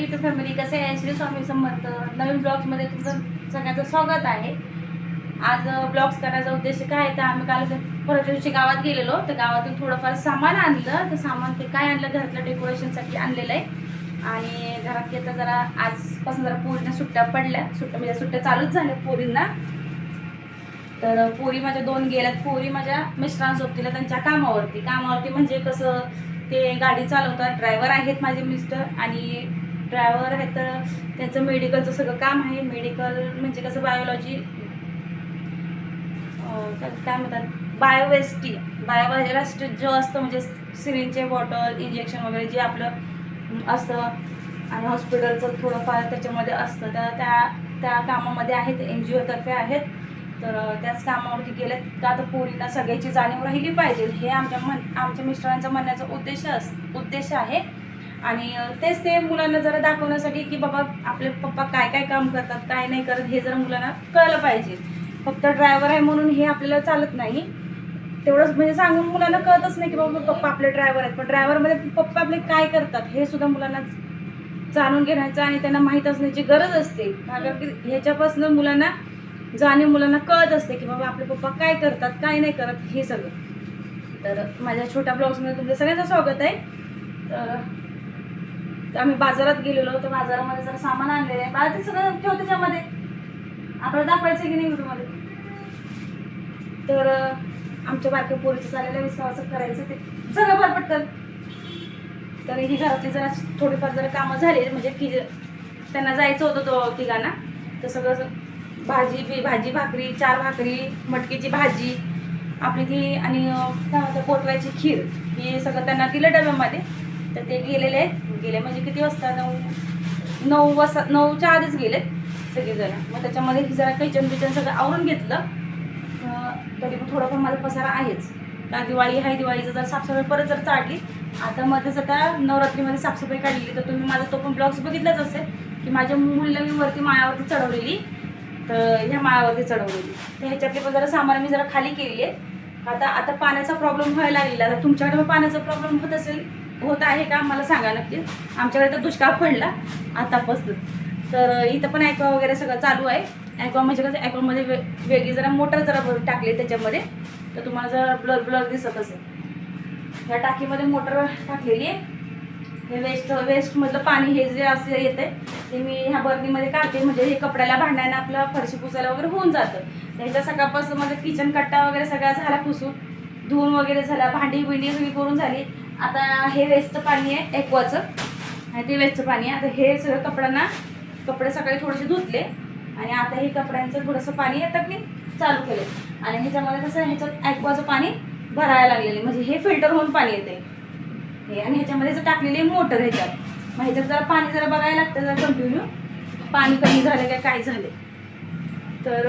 YouTube family कसे आहे श्री स्वामी समर्थ नवीन ब्लॉग्समध्ये तुमचं सगळ्यांचं स्वागत आहे. आज ब्लॉग्स करायचा उद्देश काय तर आम्ही काल परत दिवशी गावात गेलेलो तर गावातून थोडंफार सामान आणलं तर सामान ते काय आणलं घरातलं डेकोरेशनसाठी आणलेलं आहे. आणि घरात घेतलं जरा आजपासून जरा पोरींना सुट्ट्या पडल्या सुट्ट्या म्हणजे सुट्ट्या चालूच झाल्या पोरींना. तर पोरी माझ्या दोन गेल्यात पोरी माझ्या मिस्टरांसोबतीला त्यांच्या कामावरती. कामावरती म्हणजे कसं ते गाडी चालवतात ड्रायव्हर आहेत माझे मिस्टर आणि ड्रायव्हर आहेत तर त्यांचं मेडिकलचं सगळं काम आहे. मेडिकल म्हणजे कसं बायोलॉजी काय म्हणतात? बायोवेस्टी बायोवेस्ट जो असतं म्हणजे सिरिंजचे बॉटल इंजेक्शन वगैरे जे आपलं असतं आणि हॉस्पिटलचं थोडंफार त्याच्यामध्ये असतं. तर त्या त्या कामामध्ये आहेत एन जी ओतर्फे आहेत. तर त्याच कामावरती गेलेत. का तर पोरींना सगळ्याची जाणीव राहिली पाहिजे. हे आमच्या मन आमच्या मिस्टरांचा म्हणण्याचा उद्देश अस उद्देश आहे. आणि तेच ते मुलांना जरा दाखवण्यासाठी की बाबा आपले पप्पा काय काय काम करतात काय नाही करत हे जरा मुलांना कळलं पाहिजे. फक्त ड्रायव्हर आहे म्हणून हे आपल्याला चालत नाही. तेवढंच म्हणजे सांगून मुलांना कळतच नाही की बाबा पप्पा आपले ड्रायव्हर आहेत. पण ड्रायव्हरमध्ये पप्पा आपले काय करतात हे सुद्धा मुलांना जाणून घेण्याचं आणि त्यांना माहीत असण्याची गरज असते. कारण की ह्याच्यापासून मुलांना जाणीव मुलांना कळत असते की बाबा आपले पप्पा काय करतात काय नाही करत हे सगळं. तर माझ्या छोट्या ब्लॉग्समध्ये तुमचं सगळ्यांचं स्वागत आहे. तर आम्ही बाजारात गेलेलो तर बाजारामध्ये जरा सामान आणलेलं आहे. बाळा ते सगळं ठेव त्याच्यामध्ये. आपल्याला दाखवायचं की नाही व्हिडिओमध्ये? तर आमच्या बारक्या पोरीचं चाललेलं विश्वास करायचं ते. सगळं भरपटतं तर ही घरातली जरा थोडीफार जरा कामं झाली म्हणजे की त्यांना जायचं होतं तो तिघांना. तर सगळं भाजी बी भाजी भाकरी चार भाकरी मटकीची भाजी आपली ती आणि काय म्हणतात पोटव्याची खीर हे सगळं त्यांना दिलं डब्यामध्ये. तर ते गेलेले आहेत. गेले म्हणजे किती वाजता? नऊ नऊ वाजता नऊच्या आधीच गेलेत सगळेजण. मग त्याच्यामध्ये जरा किचन बिचन सगळं आवरून घेतलं. तरी पण थोडंफार माझा पसारा आहेच. का दिवाळी आहे दिवाळीचं जर साफसफाई परत जर चालली आता मध्येच आता नवरात्रीमध्ये साफसफाई काढलेली तर तुम्ही माझा तो पण ब्लॉग्स बघितलाच असेल की माझ्या मुलीला मी वरती माळावरती चढवलेली. तर ह्या माळ्यावरती चढवलेली. तर ह्याच्यातली पण जरा सामान मी जरा खाली केलेली आहे आता आता पाण्याचा प्रॉब्लेम व्हायला लागलेला. आता तुमच्याकडे पण पाण्याचा प्रॉब्लेम होत असेल. होत आहे का मला सांगा नक्की आमच्याकडे तर दुष्काळ पडला आतापासून तर इथं पण ॲक्वा वगैरे सगळं चालू आहे. ॲक्वा म्हणजे कसं ॲक्वामध्ये वे वेगळी जरा मोटर जरा भरून टाकली त्याच्यामध्ये. तर तुम्हाला जरा ब्लर ब्लर दिसत असेल. या टाकीमध्ये मोटर टाकलेली आहे. हे वेस्ट वेस्टमधलं पाणी हे जे असं येतं ते मी ह्या बर्नीमध्ये काढते. म्हणजे हे कपड्याला भांड्यानं आपलं फरशी पुसायला वगैरे होऊन जातं. त्याच्या सकाळपासून माझं किचन कट्टा वगैरे सगळा झाला पुसून. धुवून वगैरे झाला भांडी बिंडी सगळी करून झाली. आता हे वेस्टचं पाणी आहे एक्वाचं. आणि ते वेस्टचं पाणी आहे. आता हे सगळं कपड्यांना कपडे सकाळी थोडेसे धुतले. आणि आता हे कपड्यांचं थोडंसं पाणी येतात मी चालू केले आणि ह्याच्यामध्ये कसं ह्याच्यात ॲक्वाचं पाणी भरायला लागलेलं म्हणजे हे फिल्टर होऊन पाणी येते हे आणि ह्याच्यामध्ये जर टाकलेली मोटर ह्याच्यात. मग ह्याच्यात जरा पाणी जरा बघायला लागतं जरा कंटिन्यू. पाणी कमी झालं काय काय झाले तर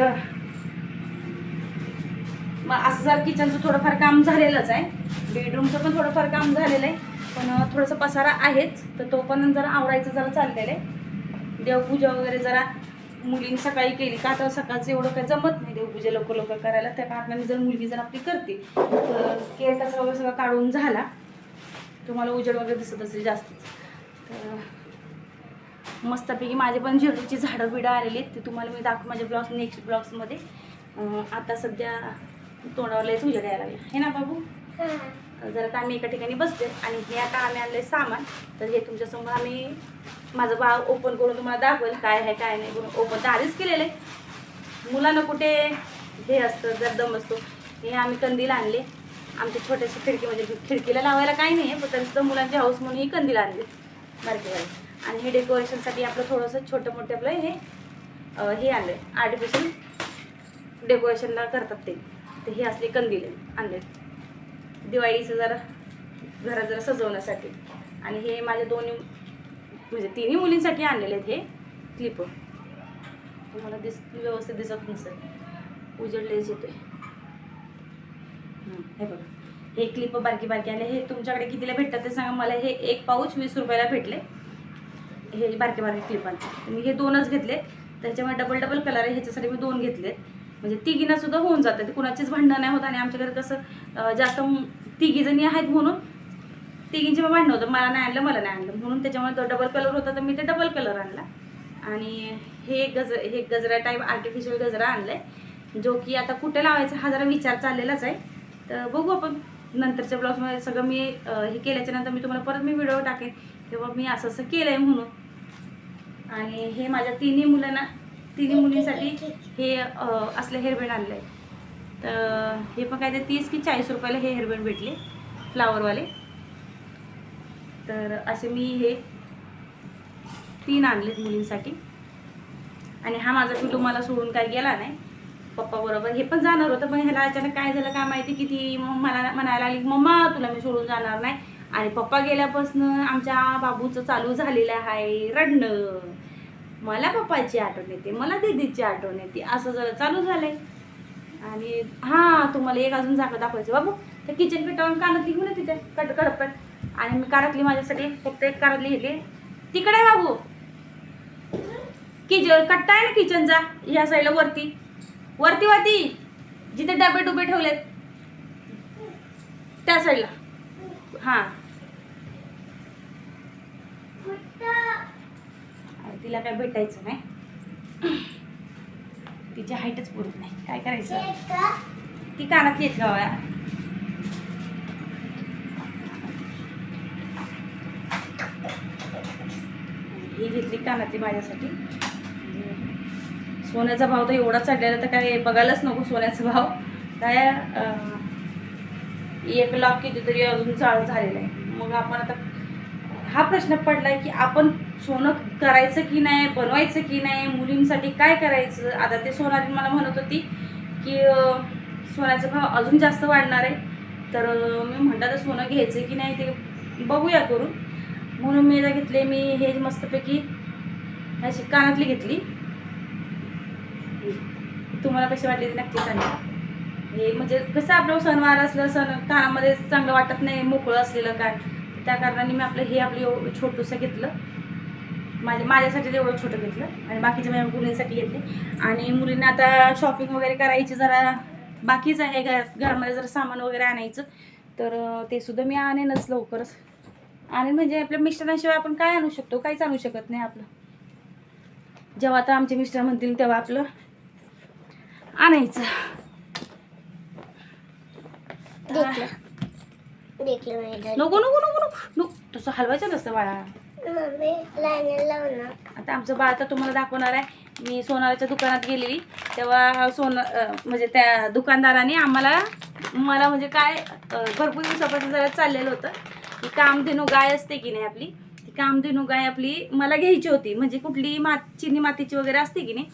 मग असं जर किचनचं थोडंफार काम झालेलंच आहे. बेडरूमचं पण थोडंफार काम झालेलं आहे. पण थोडंसं पसारा आहेच. तर तो पण जरा आवरायचं जरा चाललेलं आहे. देवपूजा वगैरे जरा मुलींनी सकाळी केली का तर सकाळचं एवढं काही जमत नाही देवपूजा लवकर लवकर करायला. त्या कारणाने जर मुलगी जर आपली करते. तर केर कचरा वगैरे सगळं काढून झाला. तुम्हाला उजेड वगैरे दिसत असेल जास्तच. तर मस्तपैकी माझे पण झेंडूची झाडं बिडं आलेली आहेत. ते तुम्हाला मी दाखव माझ्या ब्लॉग्स नेक्स्ट ब्लॉग्समध्ये आता सध्या तोंडावर लयच उजेड यायला लागला. हे ना बाबू? जरा आता आम्ही एका ठिकाणी बसते आणि हे आता आम्ही आणले सामान. तर हे तुमच्यासमोर आम्ही माझं बाळ ओपन करून तुम्हाला दाखवेल काय आहे काय नाही करून ओपन तर आधीच केलेलं आहे. मुलांना कुठे हे असतं जर दम असतो हे आम्ही कंदील आणले. आमच्या छोट्याशी खिडकी म्हणजे खिडकीला लावायला काही नाही आहे पण तरी सुद्धा मुलांचे हाऊस म्हणून ही कंदील आणले बारकेवाले आणि हे डेकोरेशनसाठी आपलं थोडंसं छोटं मोठं आपलं हे हे आणलं आहे आर्टिफिशियल डेकोरेशनला करतात ते. तर हे असले कंदील आणले. दिवाळीचं जरा घरात जरा सजवण्यासाठी. आणि हे माझ्या दोन्ही म्हणजे तिन्ही मुलींसाठी आणलेले आहेत हे क्लिप तुम्हाला दिस व्यवस्थित दिसत नसेल. उजडलेच येतो हे बघा. हे क्लिप बारकी बारकी आले. हे तुमच्याकडे कितीला भेटतात ते सांगा. मला हे एक पाऊच वीस रुपयाला भेटले. हे बारके बारके क्लिपांचे मी हे दोनच घेतले त्याच्यामुळे डबल डबल कलर आहे. ह्याच्यासाठी मी दोन घेतले म्हणजे तिघींना सुद्धा होऊन जातं. ते कुणाचीच भांडणं नाही होत आणि आमच्याकडे कसं जास्त तिघी जणी आहेत म्हणून तिघींचे भांडणं होतं मला नाही आणलं मला नाही आणलं. म्हणून त्याच्यामुळे तो डबल कलर होता तर मी ते डबल कलर आणला. आणि हे गज हे गजरा टाईप आर्टिफिशियल गजरा आणलाय जो की आता कुठे लावायचा हा जरा विचार चाललेलाच आहे. तर बघू आपण नंतरच्या ब्लॉगमध्ये सगळं मी हे केल्याच्यानंतर मी तुम्हाला परत मी व्हिडिओ टाकेन. तेव्हा मी असं असं केलं आहे म्हणून. आणि हे माझ्या तिन्ही मुलांना तिन्ही मुलींसाठी हे असलं हेअरबँड आणलं आहे तर हे पण काय ते तीस की चाळीस रुपयाला हे हेअरबँड भेटले फ्लावरवाले. तर असे मी हे तीन आणलेत मुलींसाठी. आणि हा माझा पिलू मला सोडून काय गेला नाही. पप्पा बरोबर हे पण जाणार होतं पण ह्याला अचानक काय झालं काय माहिती की ती मग मला म्हणायला आली मम्मा तुला मी सोडून जाणार नाही. आणि पप्पा गेल्यापासून आमच्या बाबूचं चालू झालेलं आहे रडणं. मला पप्पाची आठवण येते मला दीदीची आठवण येते. असं जरा चालू झालं आहे आणि हां तुम्हाला एक अजून जागा दाखवायचं. बाबू तर किचन पेटावरून कानातली घेऊन तिथे. कट कडपट आणि मी कानातली माझ्यासाठी फक्त एक कानातली घेतली तिकडे आहे बाबू. किच कट्टा आहे ना किचनचा ह्या साईडला वरती. वरती वरती. जिथे डबे डुबे ठेवलेत. त्या साईडला हां आणि तिला काय भेटायचं नाही. तिची हाईटच पुरत नाही. काय करायचं? ती कानात येत गावा ही घेतली कानातली माझ्यासाठी. सोन्याचा भाव तर एवढा चढलेला तर काय बघायलाच नको सोन्याचा भाव. काय एक लाख कितीतरी अजून चालू झालेला आहे. मग आपण आता हा प्रश्न पडला की आपण सोनं करायचं की नाही बनवायचं की नाही मुलींसाठी काय करायचं? आता ते सोनाली मला म्हणत होती की सोन्याचा भाव अजून जास्त वाढणार आहे. तर मी म्हटलं तर सोनं घ्यायचं की नाही ते बघूया करून. म्हणून मी आता घेतले मी हे मस्तपैकी अशी कानातली घेतली. तुम्हाला कशी वाटली ते नक्की सांगा. हे म्हणजे कसं आपलं सणवार असलं सण कानामध्ये चांगलं वाटत नाही मोकळं असलेलं काय? त्या कारणाने मी आपलं हे आपलं एवढं छोटंसं घेतलं. माझ्या माझ्यासाठी एवढं छोटं घेतलं. आणि बाकीच्या माझ्या मुलींसाठी घेतले. आणि मुलींना आता शॉपिंग वगैरे करायची जरा बाकीच आहे. घर घरामध्ये जरा सामान वगैरे आणायचं. तर ते सुद्धा मी आणेनच लवकरच. आणि म्हणजे आपल्या मिस्टरांशिवाय आपण काय आणू शकतो? काहीच आणू शकत नाही आपलं. जेव्हा आता आमचे मिस्टर म्हणतील तेव्हा आपलं आणायचं. देखलं देखलं नको नको नको नको. तसं हलवायचं नसतं बाळा. आता आमचं बाळ आता तुम्हाला दाखवणार आहे. मी सोनाराच्या दुकानात गेलेली. तेव्हा सोन म्हणजे त्या दुकानदाराने आम्हाला मला म्हणजे काय भरपूर दिवसापासून जरा चाललेलं होतं. की कामधेनू गाय असते की नाही आपली? ती कामधेनू गाय आपली मला घ्यायची होती. म्हणजे कुठली मात चिनी मातीची वगैरे असते की नाही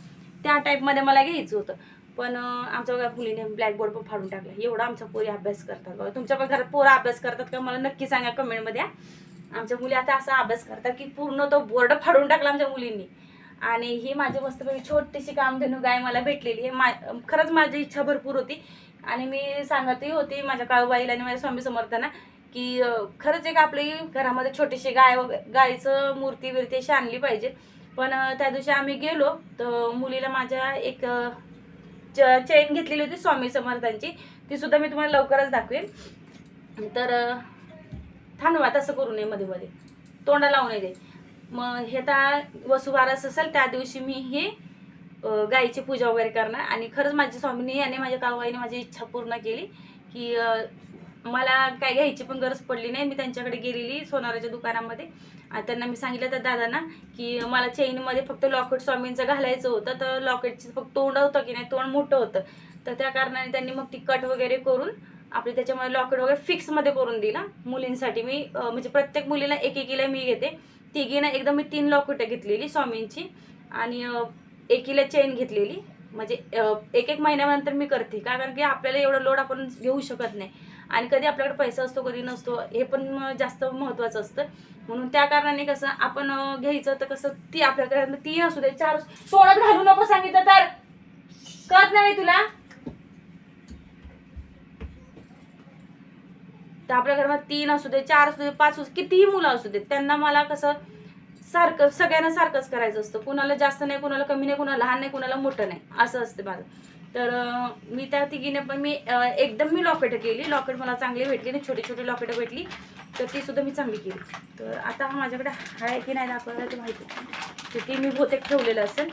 त्या टाईपमध्ये मला घ्यायचं होतं. पण आमच्या बघा मुलीने ब्लॅकबोर्ड पण फाडून टाकला एवढा आमचा पोरी अभ्यास करतात बघा. तुमच्या पण घरात पोरं अभ्यास करतात का? मला नक्की सांगा कमेंटमध्ये आमच्या मुली आता असा अभ्यास करतात की पूर्ण तो बोर्ड फाडून टाकला आमच्या मुलींनी. आणि ही माझी मस्तपैकी छोटीशी कामधेनू गाय मला भेटलेली आहे. मा खरंच माझी इच्छा भरपूर होती. आणि मी सांगतही होती माझ्या काळूबाईला आणि माझ्या स्वामी समर्थांना की खरंच एक आपली घरामध्ये छोटीशी गाय वगैरे गायचं मूर्ती बिर्ती अशी आणली पाहिजे. पण त्या दिवशी आम्ही गेलो तर मुलीला माझ्या एक चेन घेतलेली होती स्वामी समर्थांची. ती सुद्धा मी तुम्हाला लवकरच दाखवेन. तर थांबवा तसं करू नये मध्ये मध्ये. तोंडा लावू नये दे मग हे तर वसुवारस असेल त्या दिवशी मी हे गाईची पूजा वगैरे करणार. आणि खरंच माझ्या स्वामीने आणि माझ्या काळूबाईने माझी इच्छा पूर्ण केली की मला काय घ्यायची पण गरज पडली नाही. मी त्यांच्याकडे गेलेली सोनाराच्या दुकानामध्ये. त्यांना मी सांगितलं त्या दादांना की मला चेनमध्ये फक्त लॉकेट स्वामींचं घालायचं होतं. तर लॉकेटचं फक्त तोंड होतं की नाही? तोंड मोठं होतं. तर त्या कारणाने त्यांनी मग ती कट वगैरे करून आपले त्याच्यामध्ये लॉकेट वगैरे फिक्समध्ये करून दिला. मुलींसाठी मी म्हणजे प्रत्येक मुलीला एक एकीला मी घेते. तिघीनं एकदम मी तीन लॉकेटं घेतलेली स्वामींची. आणि एकीला चेन घेतलेली. म्हणजे एक एक महिन्यानंतर मी करते. का कारण की आपल्याला एवढं लोड आपण घेऊ शकत नाही. आणि कधी आपल्याकडे पैसा असतो कधी नसतो हे पण जास्त महत्त्वाचं असतं. म्हणून त्या कारणाने कसं आपण घ्यायचं तर कसं ती आपल्याकडे तीन असू दे चार असू- घालू नको सांगितलं तर. कळत नाही तुला? तर आपल्या घरात तीन असू दे चार असू दे पाच असू कितीही मुलं असू देत त्यांना मला कसं सारखं सगळ्यांना सारखंच करायचं असतं. कुणाला जास्त नाही कुणाला कमी नाही कुणाला लहान नाही कुणाला मोठं नाही. असं असतं माझं. तर मी त्या तिघीने पण मी एकदम मी लॉकेट केली. लॉकेट मला चांगली भेटली आणि छोटी छोटी लॉकेट भेटली. तर ती सुद्धा मी चांगली केली. तर आता माझ्याकडे आहे की नाही दाखवायला ते माहिती तर ती मी बहुतेक ठेवलेलं असेल.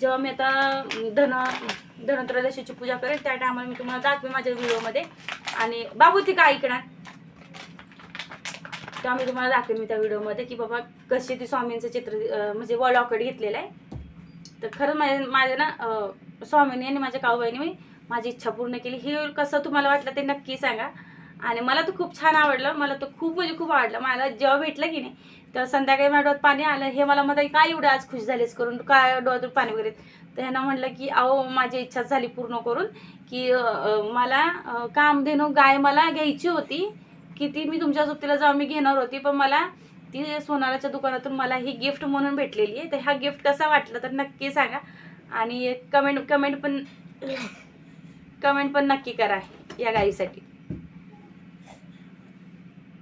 जेव्हा मी आता धन धनत्रयोदशीची पूजा करेल त्या टायमाला मी तुम्हाला दाखवे माझ्या व्हिडिओमध्ये. आणि बाबू ती काय ऐकणार? तेव्हा मी तुम्हाला दाखवेन मी त्या व्हिडिओमध्ये की बाबा कशी ती स्वामींचं चित्र म्हणजे वॉल लॉकेट घेतलेलं आहे. तर खरं माझ्या माझ्या ना अं, स्वामींनी आणि माझ्या काऊबाईने मी माझी इच्छा पूर्ण केली. हे कसं तुम्हाला वाटलं ते नक्की सांगा. आणि मला तर खूप छान आवडलं. मला तर खूप म्हणजे खूप आवडलं. मला जेव्हा भेटलं की नाही तर संध्याकाळी माझ्या डोळ्यात पाणी आलं. हे मला म्हणता काय एवढं आज खुश झालीस करून? काय डोळ्यातून पाणी वगैरे? तर ह्यांना म्हटलं की अहो माझी इच्छा झाली पूर्ण करून की मला काम देणं गाय मला घ्यायची होती. किती मी तुमच्या सोबतीला जाऊन मी घेणार होती पण मला ती सोनाराच्या दुकानातून मला ही गिफ्ट म्हणून भेटलेली आहे. तर हा गिफ्ट कसा वाटला तर नक्की सांगा. आणि कमेंट कमेंट पण कमेंट पण नक्की करा या गाईसाठी.